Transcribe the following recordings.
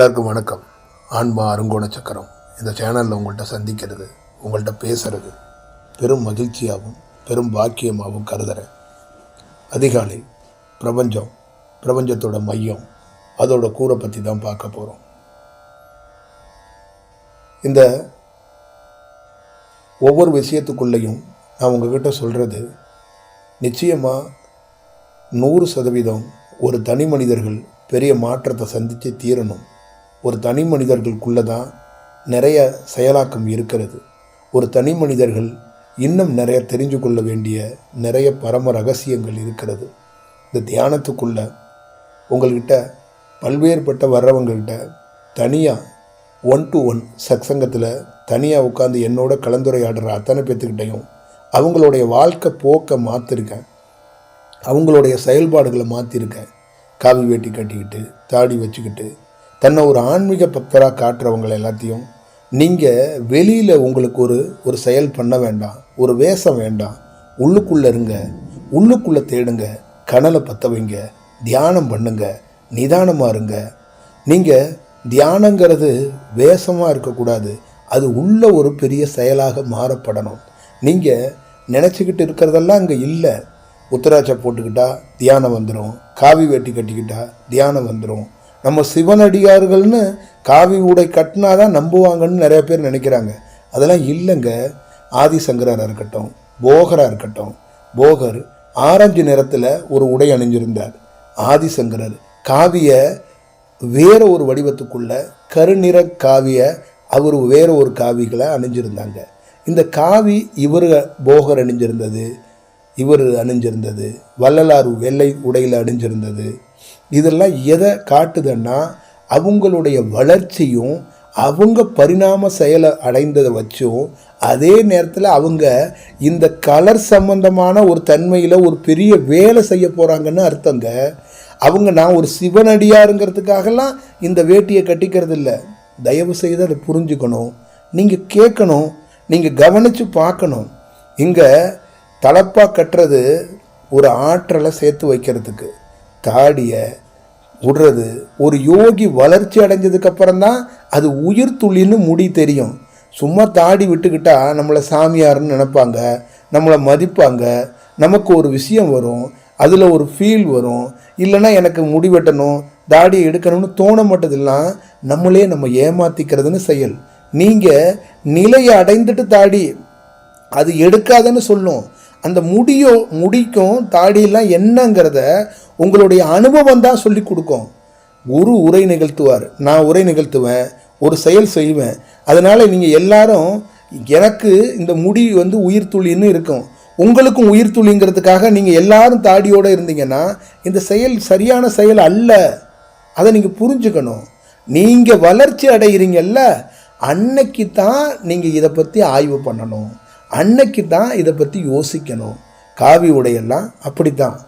எல்லாருக்கும் வணக்கம். ஆன்மா அருங்கோண சக்கரம். இந்த சேனலில் உங்கள்கிட்ட சந்திக்கிறது உங்கள்கிட்ட பேசுறது பெரும் மகிழ்ச்சியாகவும் பெரும் பாக்கியமாகவும் கருதுறேன். அதிகாலை பிரபஞ்சம் பிரபஞ்சத்தோட மையம் அதோட கூரை பற்றி தான் பார்க்க போகிறோம் இந்த ஒவ்வொரு விஷயத்துக்குள்ளேயும் நான் உங்ககிட்ட சொல்கிறது நிச்சயமாக நூறு சதவீதம் ஒரு தனி மனிதர்கள் பெரிய மாற்றத்தை சந்தித்து தீரணும். ஒரு தனி மனிதர்களுக்குள்ளே தான் நிறைய செயலாக்கம் இருக்கிறது. ஒரு தனி மனிதர்கள் இன்னும் நிறைய தெரிஞ்சு கொள்ள வேண்டிய நிறைய பரம ரகசியங்கள் இருக்கிறது. இந்த தியானத்துக்குள்ள உங்கள்கிட்ட பல்வேறுபட்ட வர்றவங்கள்கிட்ட தனியாக ஒன் டு ஒன் சத்சங்கத்தில் தனியாக உட்காந்து என்னோட கலந்துரையாடுற அத்தனை பேர்த்துக்கிட்டையும் அவங்களுடைய வாழ்க்கை போக்கை மாற்றிருக்கேன் அவங்களுடைய செயல்பாடுகளை மாற்றிருக்கேன் காவி வேட்டி கட்டிக்கிட்டு தாடி வச்சுக்கிட்டு தன்னை ஒரு ஆன்மீக பக்தராக காட்டுறவங்களை எல்லாத்தையும் நீங்கள் வெளியில் உங்களுக்கு ஒரு ஒரு செயல் பண்ண வேண்டாம் ஒரு வேஷம் வேண்டாம் உள்ளுக்குள்ளே இருங்க உள்ளுக்குள்ளே தேடுங்க கனலை பற்ற வைங்க தியானம் பண்ணுங்க நிதானமாக இருங்க. நீங்கள் தியானங்கிறது வேஷமாக இருக்கக்கூடாது அது உள்ள ஒரு பெரிய செயலாக மாறப்படணும். நீங்கள் நினச்சிக்கிட்டு இருக்கிறதெல்லாம் அங்கே இல்லை. உத்தராட்சை போட்டுக்கிட்டால் தியானம் வந்துடும் காவி வேட்டி கட்டிக்கிட்டால் தியானம் வந்துடும் நம்ம சிவனடியார்கள்னு காவி உடை கட்டினா தான் நம்புவாங்கன்னு நிறைய பேர் நினைக்கிறாங்க. அதெல்லாம் இல்லைங்க. ஆதிசங்கராக இருக்கட்டும் போகராக இருக்கட்டும் போகர் ஆரஞ்சு நிறத்தில் ஒரு உடை அணிஞ்சிருந்தார். ஆதிசங்கரர் காவிய வேற ஒரு வடிவத்துக்குள்ள கருநிற காவிய அவர் வேற ஒரு காவிகளை அணிஞ்சிருந்தாங்க. இந்த காவி இவர் போகர் அணிஞ்சிருந்தது இவர் அணிஞ்சிருந்தது வள்ளலார் வெள்ளை உடையில் அணிஞ்சிருந்தது. இதெல்லாம் எதை காட்டுதுன்னா அவங்களுடைய வளர்ச்சியும் அவங்க பரிணாம செயலை அடைந்ததை வச்சும் அதே நேரத்தில் அவங்க இந்த கலர் சம்பந்தமான ஒரு தன்மையில் ஒரு பெரிய வேலை செய்ய போகிறாங்கன்னு அர்த்தங்க. அவங்க நான் ஒரு சிவனடியாருங்கிறதுக்காகலாம் இந்த வேட்டியை கட்டிக்கிறது இல்லை தயவு செய்து அதை புரிஞ்சுக்கணும். நீங்கள் கேட்கணும். நீங்கள் கவனித்து பார்க்கணும். இங்கே தலப்பாக கட்டுறது ஒரு ஆற்றலை சேர்த்து வைக்கிறதுக்கு. தாடியை விடுறது ஒரு யோகி வளர்ச்சி அடைஞ்சதுக்கப்புறம் தான் அது உயிர் துளின்னு முடி தெரியும். சும்மா தாடி விட்டுக்கிட்டா நம்மளை சாமியார்னு நினைப்பாங்க நம்மளை மதிப்பாங்க நமக்கு ஒரு விஷயம் வரும் அதில் ஒரு ஃபீல் வரும். இல்லைன்னா எனக்கு முடி வெட்டணும் தாடியை எடுக்கணும்னு தோண மாட்டதெல்லாம் நம்மளே நம்ம ஏமாத்திக்கிறதுன்னு செயல். நீங்கள் நிலையை அடைந்துட்டு தாடி அது எடுக்காதன்னு சொல்லும். அந்த முடியும் முடிக்கும் தாடியெல்லாம் என்னங்கிறத உங்களுடைய அனுபவம் தான் சொல்லி கொடுக்கும். குரு உரை நிகழ்த்துவார். நான் உரை நிகழ்த்துவேன். ஒரு செயல் செய்வேன். அதனால் நீங்கள் எல்லாரும் எனக்கு இந்த முடி வந்து உயிர் துளின்னு இருக்கும். உங்களுக்கும் உயிர் துளிங்கிறதுக்காக நீங்கள் எல்லாரும் தாடியோடு இருந்தீங்கன்னா இந்த செயல் சரியான செயல் அல்ல. அதை நீங்கள் புரிஞ்சுக்கணும். நீங்கள் வளர்ச்சி அடைகிறீங்கல்ல அன்னைக்கு தான் நீங்கள் இதை பற்றி ஆய்வு பண்ணணும். அன்னைக்கு தான் இதை பற்றி யோசிக்கணும். காவி உடையெல்லாம் அப்படித்தான்.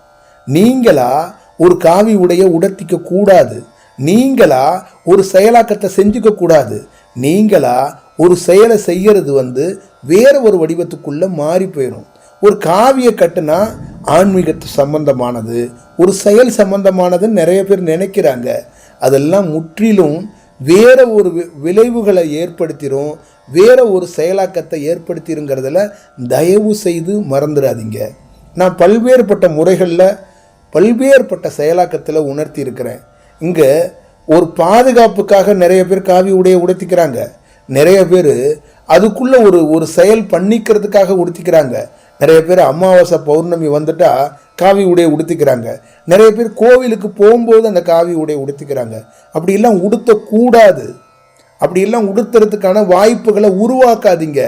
நீங்களா ஒரு காவி உடைய உடத்திக்க கூடாது. நீங்களா ஒரு செயலாக்கத்தை செஞ்சுக்க கூடாது. நீங்களா ஒரு செயலை செய்யறது வந்து வேற ஒரு வடிவத்துக்குள்ளே மாறி போயிடும் ஒரு காவியை கட்டுனா ஆன்மீகத்து சம்பந்தமானது ஒரு செயல் சம்பந்தமானதுன்னு நிறைய பேர் நினைக்கிறாங்க. அதெல்லாம் முற்றிலும் வேற ஒரு வி- விளைவுகளை ஏற்படுத்திடும் வேற ஒரு செயலாக்கத்தை ஏற்படுத்திருங்கிறதுல தயவு செய்து மறந்துடாதீங்க. நான் பல்வேறுபட்ட முறைகளில் பல்வேறுபட்ட செயலாக்கத்தில் உணர்த்தி இருக்கிறேன் இங்கே ஒரு பாதுகாப்புக்காக நிறைய பேர் காவி உடைய உடுத்திக்கிறாங்க. நிறைய பேர் அதுக்குள்ளே ஒரு ஒரு செயல் பண்ணிக்கிறதுக்காக உடுத்திக்கிறாங்க. நிறைய பேர் அமாவாசை பௌர்ணமி வந்துட்டா காவி உடைய உடுத்திக்கிறாங்க. நிறைய பேர் கோவிலுக்கு போகும்போது அந்த காவி உடைய உடுத்திக்கிறாங்க. அப்படிலாம் உடுத்தக்கூடாது. அப்படியெல்லாம் உடுத்துறதுக்கான வாய்ப்புகளை உருவாக்காதீங்க.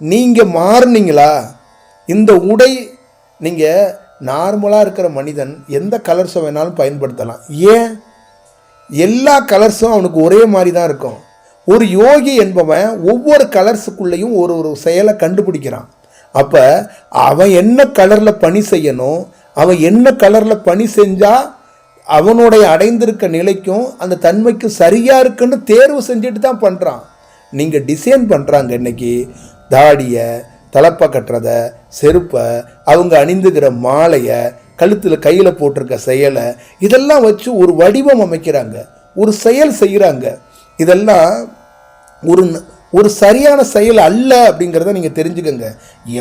நீங்கள் மாறுனீங்களா? இந்த உடை நீங்கள் நார்மலாக இருக்கிற மனிதன் எந்த கலர்ஸை வேணாலும் பயன்படுத்தலாம். ஏன்? எல்லா கலர்ஸும் அவனுக்கு ஒரே மாதிரி தான் இருக்கும். ஒரு யோகி என்பவன் ஒவ்வொரு கலர்ஸுக்குள்ளேயும் ஒரு ஒரு செயலை கண்டுபிடிக்கிறான். அப்போ அவன் என்ன கலரில் பணி செய்யணும் அவன் என்ன கலரில் பணி செஞ்சால் அவனுடைய அடைந்திருக்க நிலைக்கும் அந்த தன்மைக்கும் சரியாக இருக்குன்னு தேர்வு செஞ்சுட்டு தான் பண்ணுறான் நீங்கள் டிசைன் பண்ணுறாங்க இன்னைக்கு தாடியை தலப்பை கட்டுறத செருப்பை அவங்க அணிந்துக்கிற மாலையை கழுத்தில் கையில் போட்டிருக்க செயலை இதெல்லாம் வச்சு ஒரு வடிவம் அமைக்கிறாங்க. ஒரு செயல் செய்கிறாங்க இதெல்லாம் ஒரு ஒரு சரியான செயல் அல்ல அப்படிங்கிறத நீங்கள் தெரிஞ்சுக்கங்க.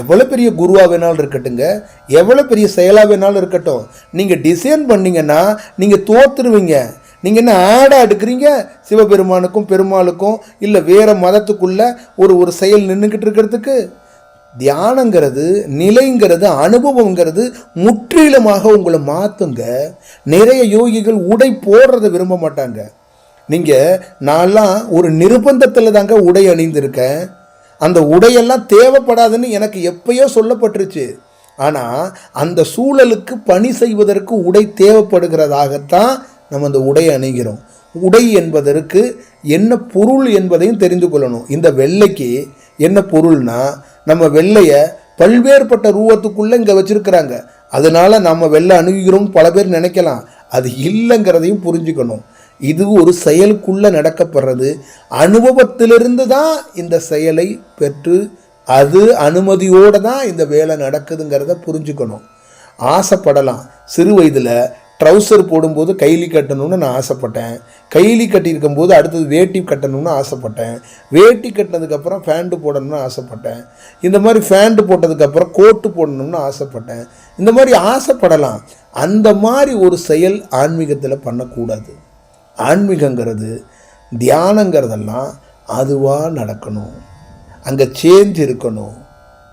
எவ்வளோ பெரிய குருவாக வேணாலும் இருக்கட்டுங்க. எவ்வளோ பெரிய செயலாக வேணாலும் இருக்கட்டும். நீங்கள் டிசைன் பண்ணிங்கன்னா நீங்கள் தோத்துருவீங்க. நீங்கள் என்ன ஆடாக எடுக்கிறீங்க சிவபெருமானுக்கும் பெருமாளுக்கும் இல்லை வேறு மதத்துக்குள்ளே ஒரு ஒரு செயல் நின்றுக்கிட்டு இருக்கிறதுக்கு? தியானங்கிறது நிலைங்கிறது அனுபவங்கிறது முற்றிலுமாக உங்களை மாற்றுங்க நிறைய யோகிகள் உடை போடுறதை விரும்ப மாட்டாங்க. நீங்கள் நான்லாம் ஒரு நிர்பந்தத்தில் தாங்க உடை அணிந்திருக்கேன். அந்த உடையெல்லாம் தேவைப்படாதுன்னு எனக்கு எப்பயோ சொல்லப்பட்டுருச்சு. ஆனால் அந்த சூழலுக்கு பணி செய்வதற்கு உடை தேவைப்படுகிறதாகத்தான் நம்ம அந்த உடை அணிகிறோம். உடை என்பதற்கு என்ன பொருள் என்பதையும் தெரிந்து கொள்ளணும். இந்த வெள்ளைக்கு என்ன பொருள்னா நம்ம வெள்ளையை பல்வேறுபட்ட ரூபத்துக்குள்ளே இங்கே வச்சுருக்கிறாங்க. அதனால் நம்ம வெள்ளை அணுகிறோம் பல பேர் நினைக்கலாம். அது இல்லைங்கிறதையும் புரிஞ்சுக்கணும். இது ஒரு செயலுக்குள்ளே நடக்கப்படுறது. அனுபவத்திலிருந்து தான் இந்த செயலை பெற்று அது அனுமதியோடு தான் இந்த வேலை நடக்குதுங்கிறத புரிஞ்சுக்கணும். ஆசைப்படலாம். சிறு வயதில் ட்ரௌசர் போடும்போது கைலி கட்டணும்னு நான் ஆசைப்பட்டேன். கைலி கட்டியிருக்கும் போது அடுத்தது வேட்டி கட்டணும்னு ஆசைப்பட்டேன். வேட்டி கட்டினதுக்கப்புறம் ஃபேண்ட்டு போடணும்னு ஆசைப்பட்டேன். இந்த மாதிரி ஃபேண்ட்டு போட்டதுக்கப்புறம் கோட்டு போடணும்னு ஆசைப்பட்டேன். இந்த மாதிரி ஆசைப்படலாம். அந்த மாதிரி ஒரு செயல் ஆன்மீகத்தில் பண்ணக்கூடாது. ஆன்மீகங்கிறது தியானங்கிறதெல்லாம் அதுவாக நடக்கணும். அங்கே சேஞ்ச் இருக்கணும்.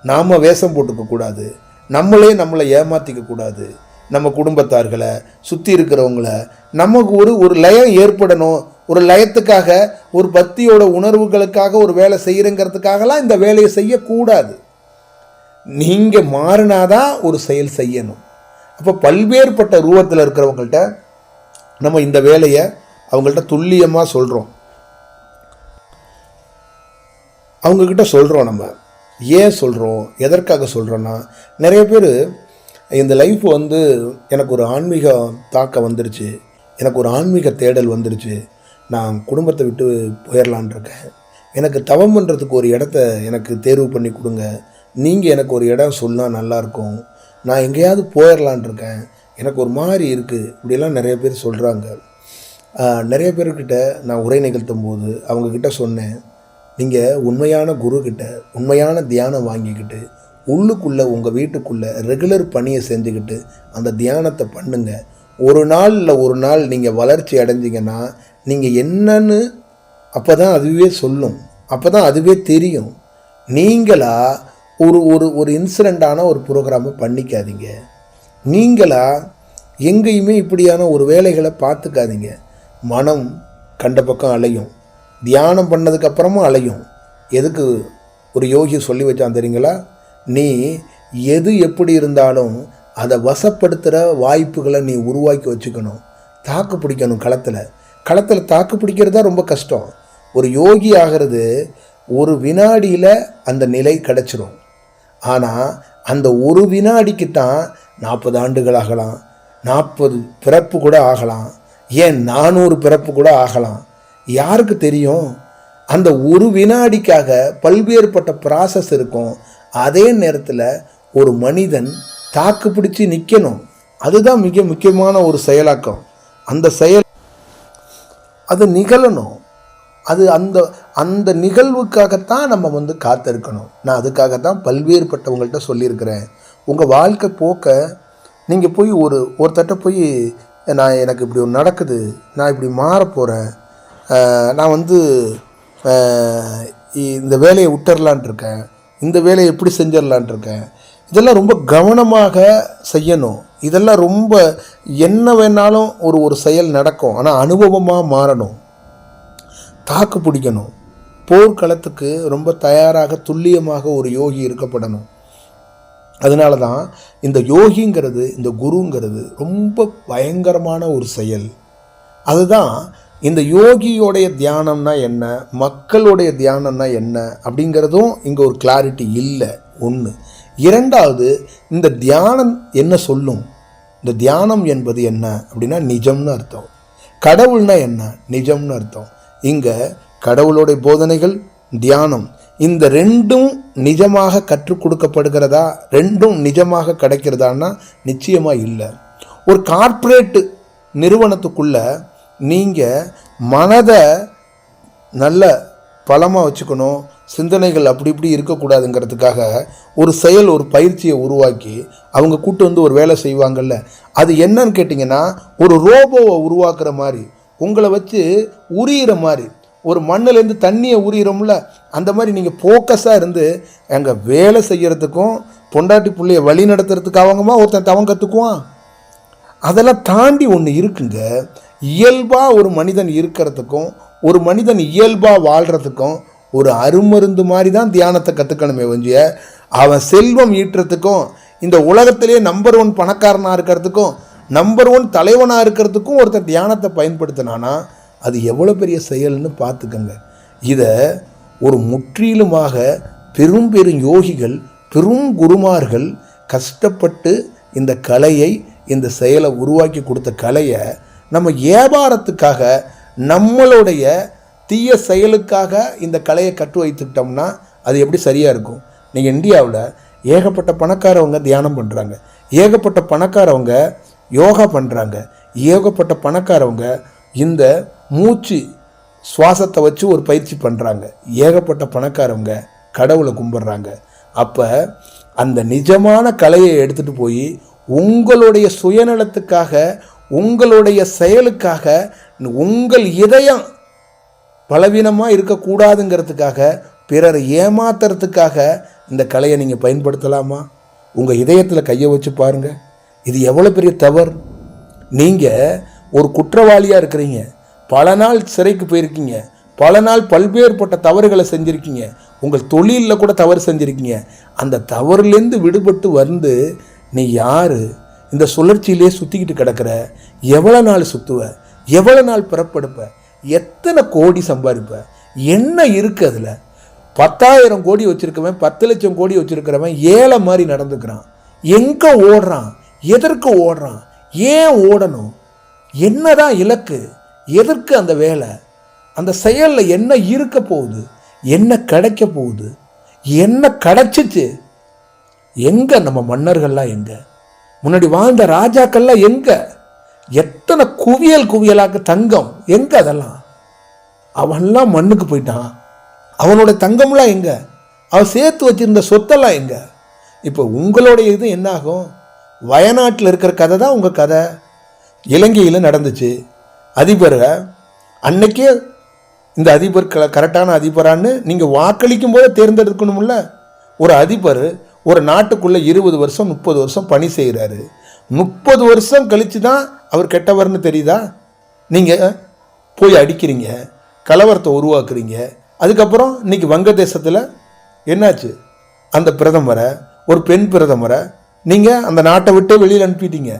நாம் வேஷம் போட்டுக்கக்கூடாது நம்மளே நம்மளை ஏமாற்றிக்கக்கூடாது நம்ம குடும்பத்தார்களை சுற்றி இருக்கிறவங்கள. நமக்கு ஒரு ஒரு லயம் ஏற்படணும். ஒரு லயத்துக்காக ஒரு பக்தியோட உணர்வுகளுக்காக ஒரு வேலை செய்கிறங்கிறதுக்காகலாம் இந்த வேலையை செய்யக்கூடாது. நீங்கள் மாறினாதான் ஒரு செயல் செய்யணும். அப்போ பல்வேறுபட்ட ரூபத்தில் இருக்கிறவங்கள்ட்ட நம்ம இந்த வேலையை அவங்கள்ட்ட துல்லியமாக சொல்கிறோம் அவங்கக்கிட்ட சொல்கிறோம் நம்ம. ஏன் சொல்கிறோம் எதற்காக சொல்கிறோன்னா நிறைய பேர் இந்த லைஃப் வந்து எனக்கு ஒரு ஆன்மீக தாக்கம் வந்துருச்சு. எனக்கு ஒரு ஆன்மீக தேடல் வந்துருச்சு. நான் குடும்பத்தை விட்டு போயிடலான் இருக்கேன். எனக்கு தவம் பண்ணுறதுக்கு ஒரு இடத்த எனக்கு தேர்வு பண்ணி கொடுங்க. நீங்கள் எனக்கு ஒரு இடம் சொன்னால் நல்லாயிருக்கும் நான் எங்கேயாவது போயிடலான் இருக்கேன். எனக்கு ஒரு மாதிரி இருக்குது இப்படிலாம் நிறைய பேர் சொல்கிறாங்க நிறைய பேர்கிட்ட நான் உரை நிகழ்த்தும் போது அவங்கக்கிட்ட சொன்னேன் நீங்கள் உண்மையான குரு உண்மையான தியானம் வாங்கிக்கிட்டு உள்ளுக்குள்ளே உங்கள் வீட்டுக்குள்ளே ரெகுலர் பணியை செஞ்சுக்கிட்டு அந்த தியானத்தை பண்ணுங்க. ஒரு நாளில் ஒரு நாள் நீங்கள் வளர்ச்சி அடைஞ்சிங்கன்னா நீங்கள் என்னன்னு அப்போ தான் அதுவே சொல்லும். அப்போ தான் அதுவே தெரியும். நீங்களாக ஒரு ஒரு ஒரு இன்சிடெண்ட்டான ஒரு ப்ரோக்ராமை பண்ணிக்காதீங்க. நீங்களாக எங்கேயுமே இப்படியான ஒரு வேலைகளை பார்த்துக்காதீங்க. மனம் கண்ட பக்கம் அலையும். தியானம் பண்ணதுக்கப்புறமும் அலையும். எதுக்கு ஒரு யோகி சொல்லி வச்சான் தெரியுங்களா? நீ எது எப்படி இருந்தாலும் அதை வசப்படுத்துகிற வாய்ப்புகளை நீ உருவாக்கி வச்சுக்கணும். தாக்கு பிடிக்கணும் களத்தில். களத்தில் தாக்கு பிடிக்கிறது தான் ரொம்ப கஷ்டம். ஒரு யோகி ஆகிறது ஒரு வினாடியில் அந்த நிலை கிடச்சிரும். ஆனால் அந்த ஒரு வினாடிக்கு தான் நாற்பது ஆண்டுகள் ஆகலாம். நாற்பது பிறப்பு கூட ஆகலாம். ஏன் நானூறு பிறப்பு கூட ஆகலாம்? யாருக்கு தெரியும்? அந்த ஒரு வினாடிக்காக பல்வேறுபட்ட ப்ராசஸ் இருக்கும். அதே நேரத்தில் ஒரு மனிதன் தாக்கு பிடிச்சி நிற்கணும் அதுதான் மிக முக்கியமான ஒரு செயலாக்கம். அந்த செயல் அது நிகழணும். அது அந்த அந்த நிகழ்வுக்காகத்தான் நம்ம வந்து காத்திருக்கணும். நான் அதுக்காகத்தான் பல்வேறுபட்டவங்கள்ட்ட சொல்லியிருக்கிறேன். உங்கள் வாழ்க்கை போக்க நீங்கள் போய் ஒரு ஒருத்தட்ட போய் நான் எனக்கு இப்படி ஒன்று நடக்குது நான் இப்படி மாறப்போகிறேன் நான் வந்து இந்த வேலையை விட்டுறலான் இருக்கேன். இந்த வேலையை எப்படி செஞ்சிடலான் இருக்கேன். இதெல்லாம் ரொம்ப கவனமாக செய்யணும். இதெல்லாம் ரொம்ப என்ன வேணாலும் ஒரு ஒரு செயல் நடக்கும். ஆனால் அனுபவமாக மாறணும். தாக்கு பிடிக்கணும். போர்க்களத்துக்கு ரொம்ப தயாராக துல்லியமாக ஒரு யோகி இருக்கப்படணும். அதனால தான் இந்த யோகிங்கிறது இந்த குருங்கிறது ரொம்ப பயங்கரமான ஒரு செயல். அதுதான் இந்த யோகியோடைய தியானம்னா என்ன மக்களுடைய தியானம்னா என்ன அப்படிங்கிறதும் இங்கே ஒரு கிளாரிட்டி இல்லை. ஒன்று இரண்டாவது இந்த தியானம் என்ன சொல்லும்? இந்த தியானம் என்பது என்ன அப்படின்னா நிஜம்னு அர்த்தம். கடவுள்னா என்ன? நிஜம்னு அர்த்தம். இங்கே கடவுளுடைய போதனைகள் தியானம். இந்த ரெண்டும் நிஜமாக கற்றுக் கொடுக்கப்படுகிறதா? ரெண்டும் நிஜமாக கிடைக்கிறதான்னா நிச்சயமாக இல்லை. ஒரு கார்ப்பரேட் நிறுவனத்துக்குள்ள நீங்கள் மனதை நல்ல பலமாக வச்சுக்கணும் சிந்தனைகள் அப்படி இப்படி இருக்கக்கூடாதுங்கிறதுக்காக ஒரு செயல் ஒரு பயிற்சியை உருவாக்கி அவங்க கூட்டு வந்து ஒரு வேலை செய்வாங்கல்ல. அது என்னன்னு கேட்டிங்கன்னா ஒரு ரோபோவை உருவாக்குற மாதிரி உங்களை வச்சு உரியிற மாதிரி ஒரு மண்ணுலேருந்து தண்ணியை உரியிறோம்ல அந்த மாதிரி நீங்கள் ஃபோக்கஸாக இருந்து அங்கே வேலை செய்கிறதுக்கும் பொண்டாட்டி பிள்ளைய வழி நடத்துறதுக்காகமா ஒருத்தன் தவம் கற்றுக்குவான் அதெல்லாம் தாண்டி ஒன்று இருக்குங்க. இயல்பாக ஒரு மனிதன் இருக்கிறதுக்கும் ஒரு மனிதன் இயல்பாக வாழ்கிறதுக்கும் ஒரு அருமருந்து மாதிரி தான் தியானத்தை கற்றுக்கணுமே வஞ்சிய அவன் செல்வம் ஈட்டுறதுக்கும் இந்த உலகத்திலே நம்பர் ஒன் பணக்காரனாக இருக்கிறதுக்கும் நம்பர் ஒன் தலைவனாக இருக்கிறதுக்கும் ஒருத்தர் தியானத்தை பயன்படுத்தினானா அது எவ்வளோ பெரிய செயல்னு பார்த்துக்கங்க. இதை ஒரு முற்றிலுமாக பெரும் பெரும் யோகிகள் பெரும் குருமார்கள் கஷ்டப்பட்டு இந்த கலையை இந்த செயலை உருவாக்கி கொடுத்த கலையை நம்ம வியாபாரத்துக்காக நம்மளுடைய தீய செயலுக்காக இந்த கலையை கட்டு வைத்துக்கிட்டோம்னா அது எப்படி சரியாக இருக்கும்? நீங்கள் இந்தியாவில் ஏகப்பட்ட பணக்காரவங்க தியானம் பண்ணுறாங்க ஏகப்பட்ட பணக்காரவங்க யோகா பண்ணுறாங்க ஏகப்பட்ட பணக்காரவங்க இந்த மூச்சு சுவாசத்தை வச்சு ஒரு பயிற்சி பண்ணுறாங்க ஏகப்பட்ட பணக்காரவங்க கடவுளை கும்பிட்றாங்க. அப்போ அந்த நிஜமான கலையை எடுத்துகிட்டு போய் உங்களுடைய சுயநலத்துக்காக உங்களுடைய செயலுக்காக உங்கள் இதயம் பலவீனமாக இருக்கக்கூடாதுங்கிறதுக்காக பிறரை ஏமாத்துறதுக்காக இந்த கலையை நீங்கள் பயன்படுத்தலாமா? உங்கள் இதயத்தில் கையை வச்சு பாருங்கள் இது எவ்வளோ பெரிய தவறு. நீங்கள் ஒரு குற்றவாளியாக இருக்கிறீங்க. பல நாள் சிறைக்கு போயிருக்கீங்க. பல நாள் பல்வேறுபட்ட தவறுகளை செஞ்சுருக்கீங்க. உங்கள் தொழிலில் கூட தவறு செஞ்சுருக்கீங்க. அந்த தவறுலேருந்து விடுபட்டு வந்து நீ யார்? இந்த சுழற்சியிலே சுற்றிக்கிட்டு கிடக்கிற. எவ்வளோ நாள் சுற்றுவ எவ்வளோ நாள் பிறப்படுப்ப? எத்தனை கோடி சம்பாதிப்ப? என்ன இருக்குது அதில்? பத்தாயிரம் கோடி வச்சுருக்கவன் பத்து லட்சம் கோடி வச்சுருக்கிறவன் ஏழை மாதிரி நடந்துக்கிறான். எங்கே ஓடுறான்? எதற்கு ஓடுறான்? ஏன் ஓடணும்? என்னதான் இலக்கு? எதற்கு அந்த வேலை? அந்த செயலில் என்ன இருக்க போகுது? என்ன கிடைக்க போகுது? என்ன கிடச்சிச்சு? எங்கே நம்ம மன்னர்கள்லாம் எங்கே? முன்னாடி வாழ்ந்த ராஜாக்கள்லாம் எங்கே? எத்தனை குவியல் குவியலாக்கு தங்கம்? எங்கே அதெல்லாம்? அவன்லாம் மண்ணுக்கு போயிட்டான். அவனோட தங்கம்லாம் எங்கே? அவன் சேர்த்து வச்சிருந்த சொத்தெல்லாம் எங்கே? இப்போ உங்களுடைய இது என்னாகும்? வயநாட்டில் இருக்கிற கதை தான் உங்கள் கதை. இலங்கையில் நடந்துச்சு. அதிபரை அன்னைக்கே இந்த அதிபர் க கரெக்டான அதிபரான்னு நீங்கள் வாக்களிக்கும் போது தேர்ந்தெடுக்கணும்ல. ஒரு அதிபர் ஒரு நாட்டுக்குள்ளே இருபது வருஷம் முப்பது வருஷம் பணி செய்கிறாரு முப்பது வருஷம் கழித்து தான் அவர் கெட்டவர்னு தெரியுதா? நீங்கள் போய் அடிக்கிறீங்க கலவரத்தை உருவாக்குறீங்க. அதுக்கப்புறம் இன்னைக்கு வங்கதேசத்தில் என்னாச்சு? அந்த பிரதமரை ஒரு பெண் பிரதமரை நீங்கள் அந்த நாட்டை விட்டு வெளியில் அனுப்பிட்டீங்க.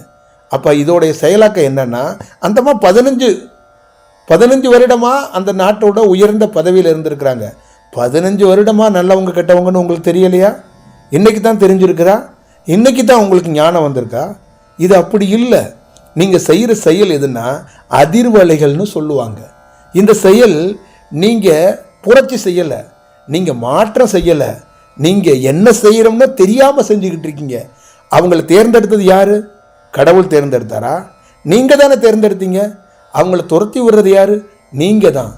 அப்போ இதோடைய செயலாக்கம் என்னன்னா அந்தமா பதினஞ்சு பதினஞ்சு வருடமாக அந்த நாட்டோட உயர்ந்த பதவியில் இருந்திருக்கிறாங்க. பதினஞ்சு வருடமாக நல்லவங்க கெட்டவங்கன்னு உங்களுக்கு தெரியலையா? இன்றைக்கி தான் தெரிஞ்சிருக்கிறா? இன்றைக்கி தான் உங்களுக்கு ஞானம் வந்திருக்கா? இது அப்படி இல்லை. நீங்கள் செய்கிற செயல் எதுன்னா அதிர்வலைகள்னு சொல்லுவாங்க. இந்த செயல் நீங்கள் புரட்சி செய்யலை. நீங்கள் மாற்றம் செய்யலை. நீங்கள் என்ன செய்கிறோம்னா தெரியாமல் செஞ்சுக்கிட்டு இருக்கீங்க. அவங்கள தேர்ந்தெடுத்தது யார்? கடவுள் தேர்ந்தெடுத்தாரா? நீங்கள் தானே தேர்ந்தெடுத்தீங்க. அவங்கள துரத்தி விடுறது யார்? நீங்கள் தான்.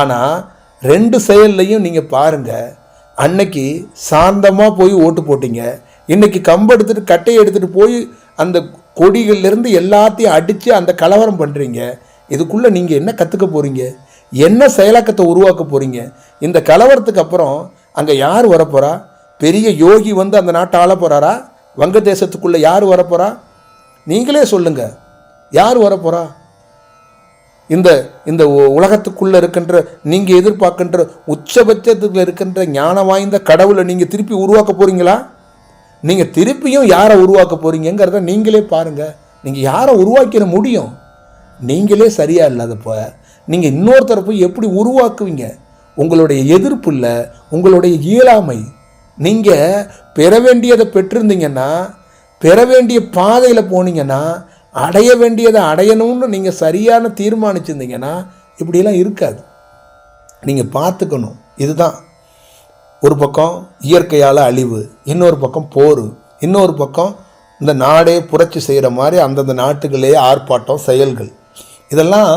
ஆனால் ரெண்டு செயல்லையும் நீங்கள் பாருங்கள் அன்னைக்கு சாந்தமாக போய் ஓட்டு போட்டீங்க. இன்றைக்கி கம்பு எடுத்துகிட்டு கட்டையை எடுத்துகிட்டு போய் அந்த கொடிகள்லேருந்து எல்லாத்தையும் அடித்து அந்த கலவரம் பண்ணுறீங்க இதுக்குள்ளே நீங்கள் என்ன கற்றுக்க போகிறீங்க என்ன செயலாக்கத்தை உருவாக்க போகிறீங்க இந்த கலவரத்துக்கு அப்புறம் அங்கே யார் வரப்போகிறா பெரிய யோகி வந்து அந்த நாட்டை ஆள போகிறாரா வங்கதேசத்துக்குள்ளே யார் வரப்போகிறா நீங்களே சொல்லுங்க. யார் வரப்போகிறா இந்த இந்த உலகத்துக்குள்ளே இருக்கின்ற நீங்கள் எதிர்பார்க்கின்ற உச்சபட்சத்தில் இருக்கின்ற ஞானம் வாய்ந்த கடவுளை நீங்கள் திருப்பி உருவாக்க போகிறீங்களா நீங்கள் திருப்பியும் யாரை உருவாக்க போகிறீங்கிறத நீங்களே பாருங்கள் நீங்கள் யாரை உருவாக்கிட முடியும்? நீங்களே சரியா இல்லாதப்போ நீங்கள் இன்னொருத்தரை போய் எப்படி உருவாக்குவீங்க? உங்களுடைய எதிர்ப்பு இல்லை உங்களுடைய இயலாமை. நீங்கள் பெற வேண்டியதை பெற்றிருந்தீங்கன்னா பெற வேண்டிய பாதையில் போனீங்கன்னா அடைய வேண்டியதை அடையணும்னு நீங்கள் சரியான தீர்மானிச்சிருந்தீங்கன்னா இப்படியெல்லாம் இருக்காது. நீங்கள் பார்த்துக்கணும். இதுதான். ஒரு பக்கம் இயற்கையால் அழிவு இன்னொரு பக்கம் போர் இன்னொரு பக்கம் இந்த நாடே புரட்சி செய்கிற மாதிரி அந்தந்த நாட்டுகளே ஆர்ப்பாட்டம் செயல்கள். இதெல்லாம்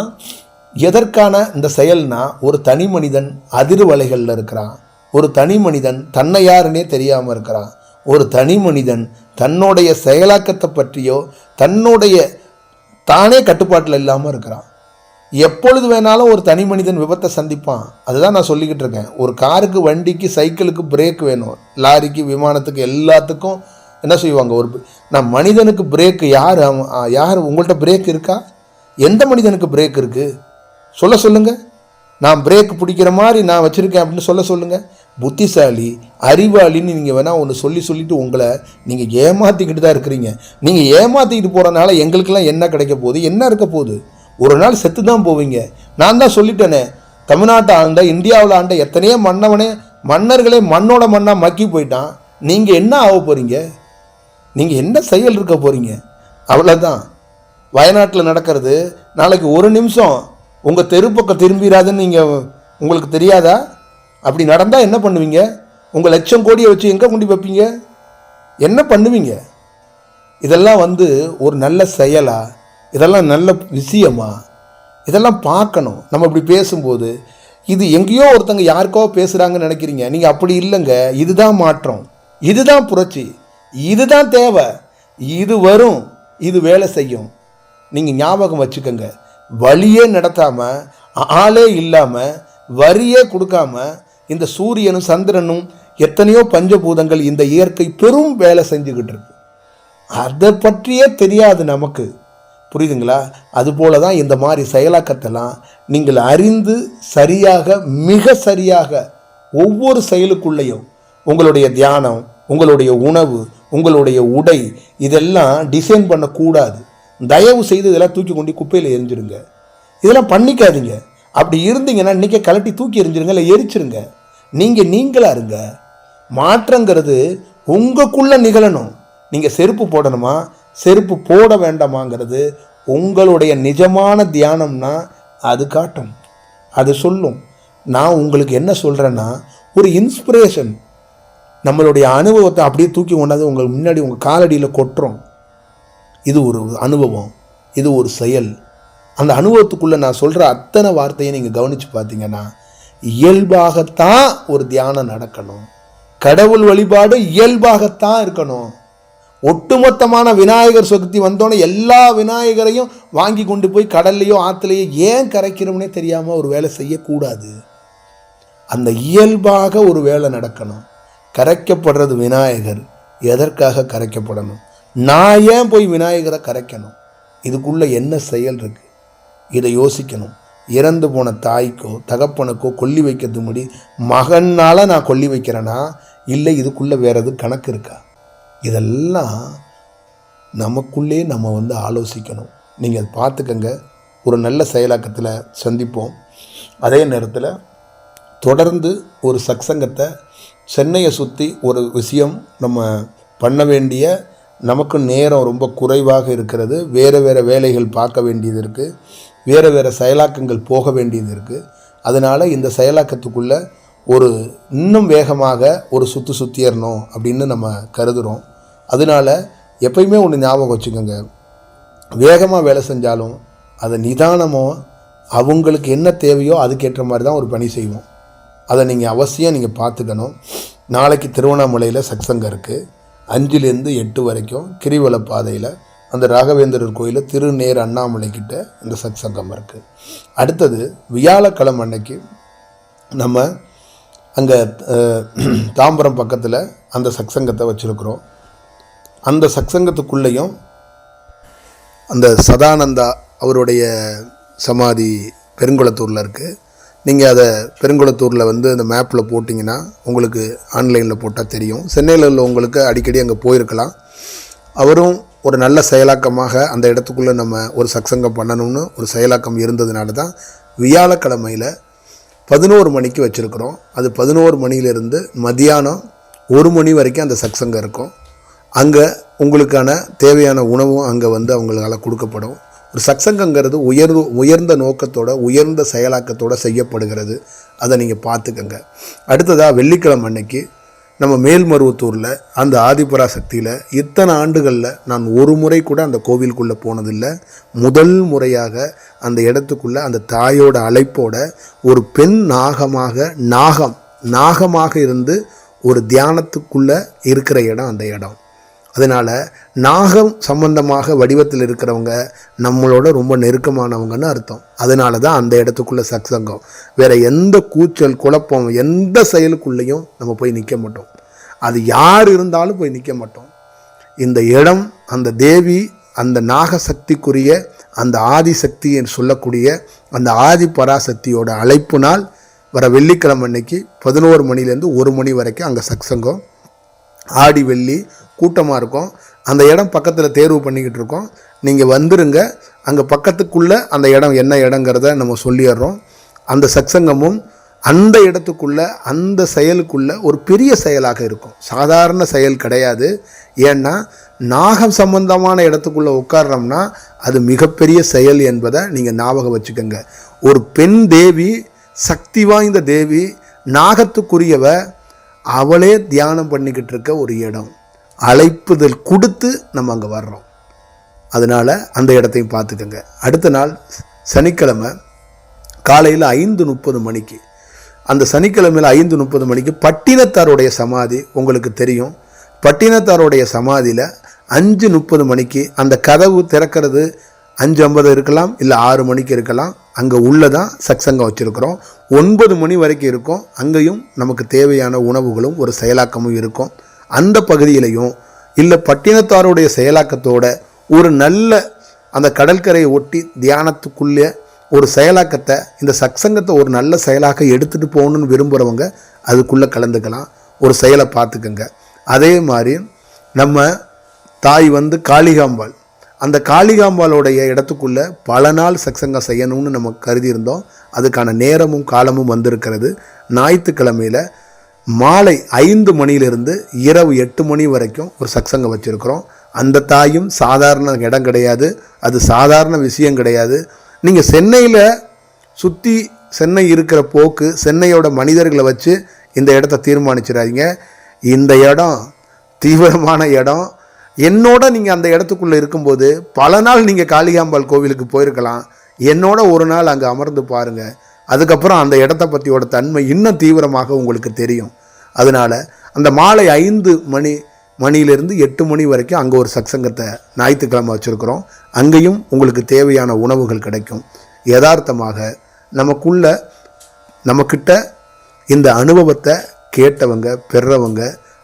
எதற்கான இந்த செயல்னா ஒரு தனி மனிதன் அதிர்வலைகளில் இருக்கிறான். ஒரு தனி மனிதன் தன்னை யாருன்னே தெரியாமல் இருக்கிறான். ஒரு தனி மனிதன் தன்னுடைய செயலாக்கத்தை பற்றியோ தன்னுடைய தானே கட்டுப்பாட்டில் இல்லாமல் இருக்கிறான். எப்பொழுது வேணாலும் ஒரு தனி மனிதன் விபத்தை சந்திப்பான். அதுதான் நான் சொல்லிக்கிட்டு இருக்கேன். ஒரு காருக்கு வண்டிக்கு சைக்கிளுக்கு பிரேக் வேணும். லாரிக்கு விமானத்துக்கு எல்லாத்துக்கும் என்ன செய்வாங்க? ஒரு நான் மனிதனுக்கு பிரேக் யார் யார் உங்கள்கிட்ட பிரேக் இருக்கா? எந்த மனிதனுக்கு பிரேக் இருக்குது சொல்ல சொல்லுங்கள் நான் பிரேக் பிடிக்கிற மாதிரி நான் வச்சுருக்கேன் அப்படின்னு சொல்ல சொல்லுங்கள் புத்திசாலி அறிவாளின்னு நீங்கள் வேணால் ஒன்று சொல்லி சொல்லிவிட்டு உங்களை நீங்கள் ஏமாற்றிக்கிட்டு தான் இருக்கிறீங்க. நீங்கள் ஏமாற்றிக்கிட்டு போகிறனால எங்களுக்கெல்லாம் என்ன கிடைக்க போகுது? என்ன இருக்க போகுது? ஒரு நாள் செத்து தான் போவீங்க. நான் தான் சொல்லிட்டேனே தமிழ்நாட்டை ஆண்ட இந்தியாவில் ஆண்ட எத்தனையோ மன்னவனே மன்னர்களே மண்ணோட மண்ணாக மக்கி போயிட்டான். நீங்கள் என்ன ஆக போகிறீங்க நீங்கள் என்ன செயல் இருக்க போகிறீங்க அவ்வளோதான் வயநாட்டில் நடக்கிறது நாளைக்கு ஒரு நிமிஷம் உங்கள் தெருப்பக்கம் திரும்பிடாதுன்னு நீங்கள் உங்களுக்கு தெரியாதா? அப்படி நடந்தால் என்ன பண்ணுவீங்க? உங்கள் லட்சம் கோடியை வச்சு எங்கே கொண்டு வைப்பீங்க? என்ன பண்ணுவீங்க? இதெல்லாம் வந்து ஒரு நல்ல செயலா? இதெல்லாம் நல்ல விஷயமா? இதெல்லாம் பார்க்கணும். நம்ம இப்படி பேசும்போது இது எங்கேயோ ஒருத்தங்க யாருக்கோ பேசுகிறாங்கன்னு நினைக்கிறீங்க. நீங்கள் அப்படி இல்லைங்க. இதுதான் மாற்றம். இதுதான் புரட்சி. இதுதான் தேவை. இது வரும். இது வேலை செய்யும். நீங்கள் ஞாபகம் வச்சுக்கோங்க. வழியே நடத்தாமல் ஆளே இல்லாமல் வரியே கொடுக்காம இந்த சூரியனும் சந்திரனும் எத்தனையோ பஞ்சபூதங்கள் இந்த இயற்கை பெரும் வேலை செஞ்சுக்கிட்டு இருக்கு. அதை பற்றியே தெரியாது நமக்கு. புரியுதுங்களா? அதுபோல தான் இந்த மாதிரி செயலாக்கத்தெல்லாம் நீங்கள் அறிந்து சரியாக மிக சரியாக ஒவ்வொரு செயலுக்குள்ளேயும் உங்களுடைய தியானம் உங்களுடைய உணவு உங்களுடைய உடை இதெல்லாம் டிசைன் பண்ணக்கூடாது. தயவு செய்து இதெல்லாம் தூக்கி கொண்டு குப்பையில் எரிஞ்சிருங்க இதெல்லாம் பண்ணிக்காதீங்க. அப்படி இருந்தீங்கன்னா இன்றைக்கே கலட்டி தூக்கி எரிஞ்சிருங்க இல்லை எரிச்சிருங்க. நீங்கள் நீங்களா இருங்க. மாற்றங்கிறது உங்களுக்குள்ளே நிகழணும். நீங்கள் செருப்பு போடணுமா? செருப்பு போட வேண்டாமாங்கிறது உங்களுடைய நிஜமான தியானம்னா அது காட்டும். அது சொல்லும். நான் உங்களுக்கு என்ன சொல்கிறேன்னா ஒரு இன்ஸ்பிரேஷன் நம்மளுடைய அனுபவத்தை அப்படியே தூக்கி கொண்டாந்து உங்கள் முன்னாடி உங்கள் காலடியில் கொட்டுறோம். இது ஒரு அனுபவம். இது ஒரு செயல். அந்த அனுபவத்துக்குள்ளே நான் சொல்கிற அத்தனை வார்த்தையை நீங்கள் கவனித்து பார்த்தீங்கன்னா இயல்பாகத்தான் ஒரு தியானம் நடக்கணும். கடவுள் வழிபாடு இயல்பாகத்தான் இருக்கணும். ஒட்டுமொத்தமான விநாயகர் சதுர்த்தி வந்தோடனே எல்லா விநாயகரையும் வாங்கி கொண்டு போய் கடல்லையோ ஆற்றுலையோ ஏன் கரைக்கிறோம்னே தெரியாமல் ஒரு வேலை செய்யக்கூடாது. அந்த இயல்பாக ஒரு வேலை நடக்கணும். கரைக்கப்படுறது விநாயகர். எதற்காக கரைக்கப்படணும்? நான் ஏன் போய் விநாயகரை கரைக்கணும்? இதுக்குள்ளே என்ன செயல் இருக்குது இதை யோசிக்கணும். இறந்து போன தாய்க்கோ தகப்பனுக்கோ கொல்லி வைக்கிறது முடி மகனால் நான் கொல்லி வைக்கிறேன்னா இல்லை இதுக்குள்ளே வேற எதுவும் கணக்கு இருக்கா? இதெல்லாம் நமக்குள்ளே நம்ம வந்து ஆலோசிக்கணும். நீங்கள் பார்த்துக்கங்க. ஒரு நல்ல செயலாக்கத்தில் சந்திப்போம். அதே நேரத்தில் தொடர்ந்து ஒரு சக்சங்கத்தை சென்னையை சுற்றி ஒரு விஷயம் நம்ம பண்ண வேண்டிய நமக்கு நேரம் ரொம்ப குறைவாக இருக்கிறது. வேறு வேறு வேலைகள் பார்க்க வேண்டியது இருக்குது வேறு வேறு செயலாக்கங்கள் போக வேண்டியது இருக்குது அதனால் இந்த செயலாக்கத்துக்குள்ளே ஒரு இன்னும் வேகமாக ஒரு சுற்று சுற்றிடணும் அப்படின்னு நம்ம கருதுகிறோம் அதனால் எப்பயுமே ஒன்று ஞாபகம் வச்சுக்கோங்க. வேகமாக வேலை செஞ்சாலும் அதை நிதானமோ அவங்களுக்கு என்ன தேவையோ அதுக்கேற்ற மாதிரி தான் ஒரு பணி செய்வோம். அதை நீங்கள் அவசியம் நீங்கள் பார்த்துக்கணும். நாளைக்கு திருவண்ணாமலையில் சத்சங்கம் இருக்குது அஞ்சுலேருந்து எட்டு வரைக்கும் கிரிவல பாதையில் அந்த ராகவேந்திரர் கோயிலில் திருநேர் அண்ணாமலை கிட்ட இந்த சத்சங்கம் இருக்குது அடுத்தது வியாழக்கிழமை அன்னைக்கு நம்ம அங்கே தாம்பரம் பக்கத்தில் அந்த சத்சங்கத்தை வச்சுருக்குறோம். அந்த சத்சங்கத்துக்குள்ளேயும் அந்த சதானந்தா அவருடைய சமாதி பெருங்குளத்தூரில் இருக்குது நீங்கள் அதை பெருங்குளத்தூரில் வந்து அந்த மேப்பில் போட்டிங்கன்னா உங்களுக்கு ஆன்லைனில் போட்டால் தெரியும். சென்னையில் உள்ளவங்களுக்கு அடிக்கடி அங்கே போயிருக்கலாம். அவரும் ஒரு நல்ல செயலாக்கமாக அந்த இடத்துக்குள்ளே நம்ம ஒரு சத்சங்கம் பண்ணணும்னு ஒரு செயலாக்கம் இருந்ததுனால தான் வியாழக்கிழமையில் பதினோரு மணிக்கு வச்சுருக்குறோம். அது பதினோரு மணியிலிருந்து மதியானம் ஒரு மணி வரைக்கும் அந்த சத்சங்கம் இருக்கும். அங்கே உங்களுக்கான தேவையான உணவும் அங்கே வந்து அவங்களால கொடுக்கப்படும். ஒரு சக்சங்கங்கிறது உயர் உயர்ந்த நோக்கத்தோட உயர்ந்த செயலாக்கத்தோடு செய்யப்படுகிறது. அதை நீங்கள் பார்த்துக்கங்க. அடுத்ததாக வெள்ளிக்கிழமை அன்னைக்கு நம்ம மேல்மருவத்தூரில் அந்த ஆதிபராசக்தியில் இத்தனை ஆண்டுகளில் நான் ஒரு முறை கூட அந்த கோவிலுக்குள்ளே போனதில்லை. முதல் முறையாக அந்த இடத்துக்குள்ளே அந்த தாயோட அழைப்போட ஒரு பெண் நாகமாக நாகம் நாகமாக இருந்து ஒரு தியானத்துக்குள்ளே இருக்கிற இடம் அந்த இடம். அதனால் நாகம் சம்பந்தமாக வடிவத்தில் இருக்கிறவங்க நம்மளோட ரொம்ப நெருக்கமானவங்கன்னு அர்த்தம். அதனால தான் அந்த இடத்துக்குள்ளே சத்சங்கம். வேற எந்த கூச்சல் குழப்பம் எந்த செயலுக்குள்ளேயும் நம்ம போய் நிற்க மாட்டோம். அது யார் இருந்தாலும் போய் நிற்க மாட்டோம். இந்த இடம் அந்த தேவி அந்த நாகசக்திக்குரிய அந்த ஆதிசக்தி என்று சொல்லக்கூடிய அந்த ஆதி பராசக்தியோட அழைப்புனால் வர வெள்ளிக்கிழமை அன்னைக்கு பதினோரு மணிலேருந்து ஒரு மணி வரைக்கும் அங்கே சத்சங்கம் ஆடி வெள்ளி கூட்டமாக இருக்கும். அந்த இடம் பக்கத்தில் தேர்வு பண்ணிக்கிட்டு இருக்கோம். நீங்கள் வந்துருங்க. அங்கே பக்கத்துக்குள்ளே அந்த இடம் என்ன இடங்கிறத நம்ம சொல்லிடுறோம். அந்த சத்சங்கமும் அந்த இடத்துக்குள்ள அந்த செயலுக்குள்ள ஒரு பெரிய செயலாக இருக்கும். சாதாரண செயல் கிடையாது. ஏன்னா நாகம் சம்பந்தமான இடத்துக்குள்ளே உட்கார்றோம்னா அது மிகப்பெரிய செயல் என்பதை நீங்கள் ஞாபகம் வச்சுக்கோங்க. ஒரு பெண் தேவி சக்தி வாய்ந்த தேவி நாகத்துக்குரியவ அவளே தியானம் பண்ணிக்கிட்டு இருக்க ஒரு இடம். அழைப்புதல் கொடுத்து நம்ம அங்கே வர்றோம். அதனால் அந்த இடத்தையும் பார்த்துக்கோங்க. அடுத்த நாள் சனிக்கிழமை காலையில் ஐந்து முப்பது மணிக்கு அந்த சனிக்கிழமையில் ஐந்து முப்பது மணிக்கு பட்டினத்தாருடைய சமாதி உங்களுக்கு தெரியும். பட்டினத்தாருடைய சமாதியில் அஞ்சு முப்பது மணிக்கு அந்த கதவு திறக்கிறது அஞ்சு ஐம்பது இருக்கலாம் இல்லை ஆறு மணிக்கு இருக்கலாம் அங்கே உள்ளே தான் சக்சங்கம் வச்சுருக்கிறோம். ஒன்பது மணி வரைக்கும் இருக்கும். அங்கேயும் நமக்கு தேவையான உணவுகளும் ஒரு செயலாக்கமும் இருக்கும். அந்த பகுதியிலையும் இல்லை பட்டினத்தாருடைய செயலாக்கத்தோட ஒரு நல்ல அந்த கடற்கரையை ஒட்டி தியானத்துக்குள்ளே ஒரு செயலாக்கத்தை இந்த சத்சங்கத்தை ஒரு நல்ல செயலாக எடுத்துகிட்டு போகணுன்னு விரும்புகிறவங்க அதுக்குள்ளே கலந்துக்கலாம். ஒரு செயலை பார்த்துக்கங்க. அதே மாதிரி நம்ம தாய் வந்து காளிகாம்பாள். அந்த காளிகாம்பாளுடைய இடத்துக்குள்ளே பல நாள் சத்சங்கம் செய்யணும்னு நம்ம கருதியிருந்தோம். அதுக்கான நேரமும் காலமும் வந்திருக்கிறது. ஞாயிற்றுக்கிழமையில் மாலை ஐந்து மணியிலிருந்து இரவு எட்டு மணி வரைக்கும் ஒரு சக்சங்கம் வச்சுருக்குறோம். அந்த தாயும் சாதாரண இடம் கிடையாது. அது சாதாரண விஷயம் கிடையாது. நீங்கள் சென்னையில் சுற்றி சென்னை இருக்கிற போக்கு சென்னையோட மனிதர்களை வச்சு இந்த இடத்த தீர்மானிச்சிடாதீங்க. இந்த இடம் தீவிரமான இடம். என்னோட நீங்கள் அந்த இடத்துக்குள்ளே இருக்கும்போது பல நாள் நீங்கள் காளிகாம்பாள் கோவிலுக்கு போயிருக்கலாம். என்னோட ஒரு நாள் அங்கே அமர்ந்து பாருங்கள் அதுக்கப்புறம் அந்த இடத்த பற்றியோட தன்மை இன்னும் தீவிரமாக உங்களுக்கு தெரியும். அதனால் அந்த மாலை ஐந்து மணி மணியிலிருந்து எட்டு மணி வரைக்கும் அங்கே ஒரு சத்சங்கத்தை ஞாயிற்றுக்கிழமை வச்சுருக்குறோம். அங்கேயும் உங்களுக்கு தேவையான உணவுகள் கிடைக்கும். யதார்த்தமாக நமக்குள்ள நம்மக்கிட்ட இந்த அனுபவத்தை கேட்டவங்க பெறவங்க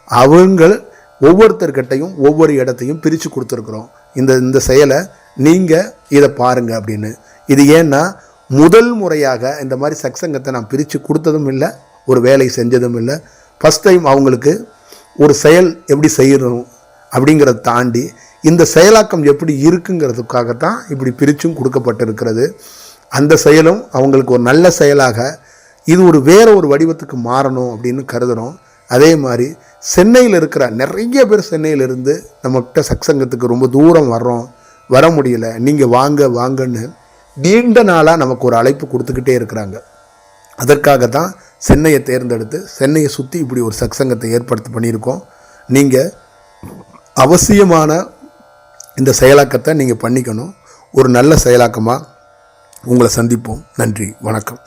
அவங்கள் ஒவ்வொருத்தர்கிட்டையும் ஒவ்வொரு இடத்தையும் பிரித்து கொடுத்துருக்குறோம். இந்த இந்த செயலை நீங்கள் இதை பாருங்கள் அப்படின்னு. இது ஏன்னா முதல் முறையாக இந்த மாதிரி சக்சங்கத்தை நான் பிரித்து கொடுத்ததும் இல்லை ஒரு வேலை செஞ்சதும் இல்லை. ஃபஸ்ட் டைம் அவங்களுக்கு ஒரு செயல் எப்படி செய்யணும் அப்படிங்கிறத தாண்டி இந்த செயலாக்கம் எப்படி இருக்குங்கிறதுக்காகத்தான் இப்படி பிரிச்சும் கொடுக்கப்பட்டிருக்கிறது. அந்த செயலும் அவங்களுக்கு ஒரு நல்ல செயலாக இது ஒரு வேற ஒரு வடிவத்துக்கு மாறணும் அப்படின்னு கருதுகிறோம் அதே மாதிரி சென்னையில் இருக்கிற நிறைய பேர் சென்னையிலிருந்து நம்மகிட்ட சக்சங்கத்துக்கு ரொம்ப தூரம் வர்றோம். வர முடியல. நீங்கள் வாங்க வாங்கன்னு நீண்ட நாளாக நமக்கு ஒரு அழைப்பு கொடுத்துக்கிட்டே இருக்கிறாங்க. அதற்காக தான் சென்னையை தேர்ந்தெடுத்து சென்னையை சுற்றி இப்படி ஒரு சத்சங்கத்தை ஏற்படுத்தி பண்ணியிருக்கோம். நீங்கள் அவசியமான இந்த செயலாக்கத்தை நீங்கள் பண்ணிக்கணும். ஒரு நல்ல செயலாக்கமாக உங்களை சந்திப்போம். நன்றி. வணக்கம்.